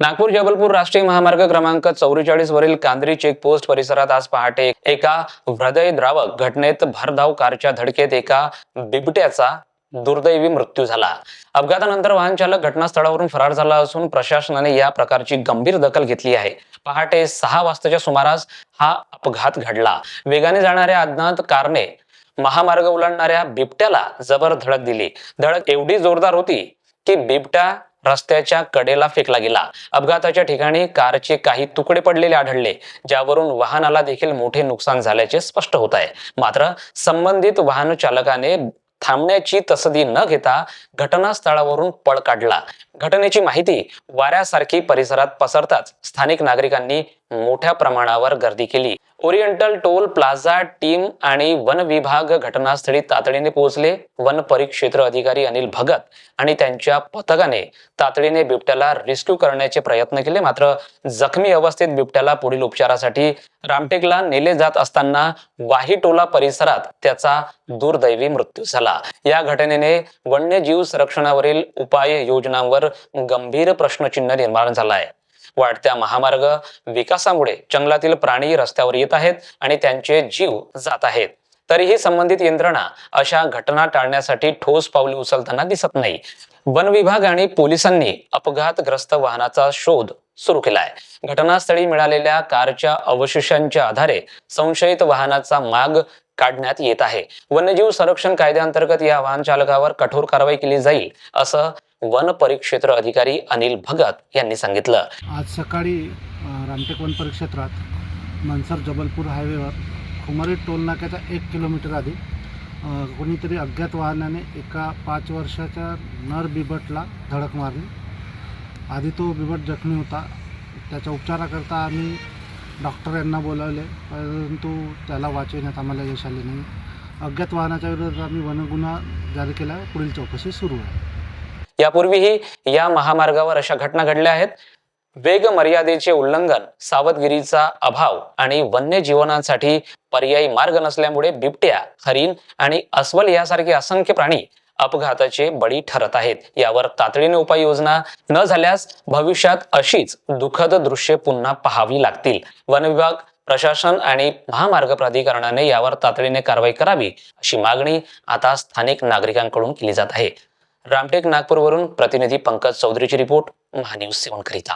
नागपूर जबलपूर राष्ट्रीय महामार्ग क्रमांक चौवेचाळीस वरील कांद्री चेकपोस्ट परिसरात आज पहाटे एका हृदयद्रावक घटनेत भरधाव कारच्या धडकेत एका बिबट्याचा दुर्दैवी मृत्यू झाला. अपघातानंतर वाहन चालक घटनास्थळावरून फरार झाला असून प्रशासनाने या प्रकारची गंभीर दखल घेतली आहे. पहाटे सहा वाजताच्या सुमारास हा अपघात घडला. वेगाने जाणाऱ्या अज्ञात कारने महामार्ग ओलांडणाऱ्या बिबट्याला जबर धडक दिली. धडक एवढी जोरदार होती की बिबट्या रस्त्याच्या कडेला फेकला गेला. अपघाताच्या ठिकाणी कारचे काही तुकडे पडलेले आढळले ज्यावरून वाहनाला देखील मोठे नुकसान झाल्याचे स्पष्ट होत आहे. मात्र संबंधित वाहन चालकाने थांबण्याची तसदी न घेता घटनास्थळावरून पळ काढला. घटनेची माहिती वाऱ्यासारखी परिसरात पसरताच स्थानिक नागरिकांनी मोठ्या प्रमाणावर गर्दी केली. ओरिएंटल टोल प्लाझा टीम आणि वन विभाग घटनास्थळी तातडीने पोहोचले. वन परिक्षेत्र अधिकारी अनिल भगत आणि त्यांच्या पथकाने तातडीने बिबट्याला रेस्क्यू करण्याचे प्रयत्न केले. मात्र जखमी अवस्थेत बिबट्याला पुढील उपचारासाठी रामटेकला नेले जात असताना वाहीटोला परिसरात त्याचा दुर्दैवी मृत्यू झाला. या घटनेने वन्यजीव संरक्षणावरील उपाय योजनांवर गंभीर प्रश्नचिन्ह निर्माण झाला आहे वाढत्या महामार्ग विकासामुळे जंगलातील प्राणी रस्त्यावर येत आहेत आणि त्यांचे जीव जात आहेत. तरीही संबंधित यंत्रणा अशा घटना टाळण्यासाठी ठोस पावले उचलताना दिसत नाही. वन विभाग आणि पोलिसांनी अपघातग्रस्त वाहनाचा शोध सुरू केलाय. घटनास्थळी मिळालेल्या कारच्या अवशेषांच्या आधारे संशयित वाहनाचा माग काढण्यात येत आहे. वन्यजीव संरक्षण कायद्याअंतर्गत या वाहन चालकावर कठोर कारवाई केली जाईल असं वन परिक्षेत्र अधिकारी अनिल भगत यांनी सांगितलं. आज सकाळी रामटेक वन परिक्षेत्रात मनसर जबलपूर हायवेवर खुमारी टोल नाक्याच्या एक किलोमीटर आधी कोणीतरी अज्ञात वाहनाने एका पाच वर्षाच्या नर बिबटला धडक मारली. आधी तो बिबट जखमी होता. त्याच्या उपचाराकरता आम्ही डॉक्टर यांना बोलावले. परंतु त्याला वाचवण्यात आम्हाला यश आले नाही. अज्ञात वाहनाच्या विरोधात आम्ही वनगुन्हा जारी केला. पुढील चौकशी सुरू आहे. यापूर्वीही या महामार्गावर अशा घटना घडल्या आहेत. वेग मर्यादेचे उल्लंघन सावधगिरीचा अभाव आणि वन्य जीवनासाठी पर्यायी मार्ग नसल्यामुळे बिबट्या हरिण आणि अस्वल यासारखे असंख्य प्राणी अपघाताचे बळी ठरत आहेत. यावर तातडीने उपाययोजना न झाल्यास भविष्यात अशीच दुःखद दृश्ये पुन्हा पाहावी लागतील. वन विभाग प्रशासन आणि महामार्ग प्राधिकरणाने यावर तातडीने कारवाई करावी अशी मागणी आता स्थानिक नागरिकांकडून केली जात आहे. रामटेक नागपूरवरून प्रतिनिधी पंकज चौधरीची रिपोर्ट महान्यूज सेवन करिता